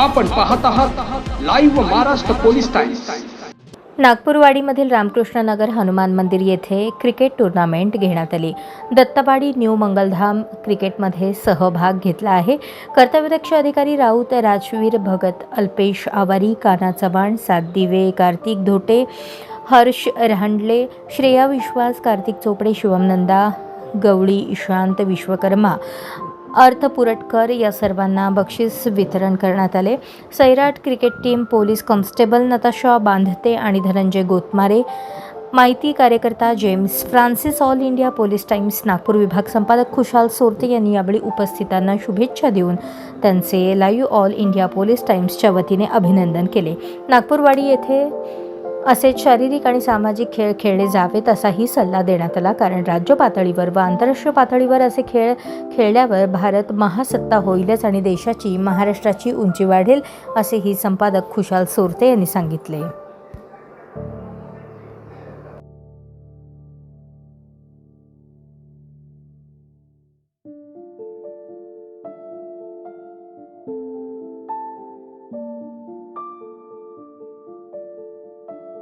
आपण पाहत आहात लाईव्ह महाराष्ट्र पोलीस टाइम्स नागपूरवाडीमधील रामकृष्ण नगर हनुमान मंदिर येथे क्रिकेट टुर्नामेंट घेण्यात आली. दत्तवाडी न्यू मंगलधाम क्रिकेटमध्ये सहभाग घेतला आहे. कर्तव्यदक्ष अधिकारी राऊत राजवीर भगत अल्पेश आवारी काना चव्हाण सात दिवे कार्तिक धोटे हर्ष रहांडले श्रेया विश्वास कार्तिक चोपडे शिवमनंदा गवळी ईशांत विश्वकर्मा. अर्थ पुरटकर या सर्वांना बक्षीस वितरण करण्यात आले. Sairat cricket team police constable Natasha Bandhate आणि धनंजय गोतमारे माहिती कार्यकर्ता James Francis all India police times Nagpur विभाग संपादक खुशाल सोरते यांनी यावेळी उपस्थितांना शुभेच्छा देऊन त्यांचे लाईव्ह ऑल इंडिया पोलीस टाइम्सच्या वतीने अभिनंदन केले. नागपूरवाडी येथे असेच शारीरिक आणि सामाजिक खेळ खेळले जावेत असाही सल्ला देण्यात आला. कारण राज्य पातळीवर व आंतरराष्ट्रीय पातळीवर असे खेळ खेळल्यावर भारत महासत्ता होईलच आणि देशाची महाराष्ट्राची उंची वाढेल असेही संपादक खुशाल सोरते यांनी सांगितले.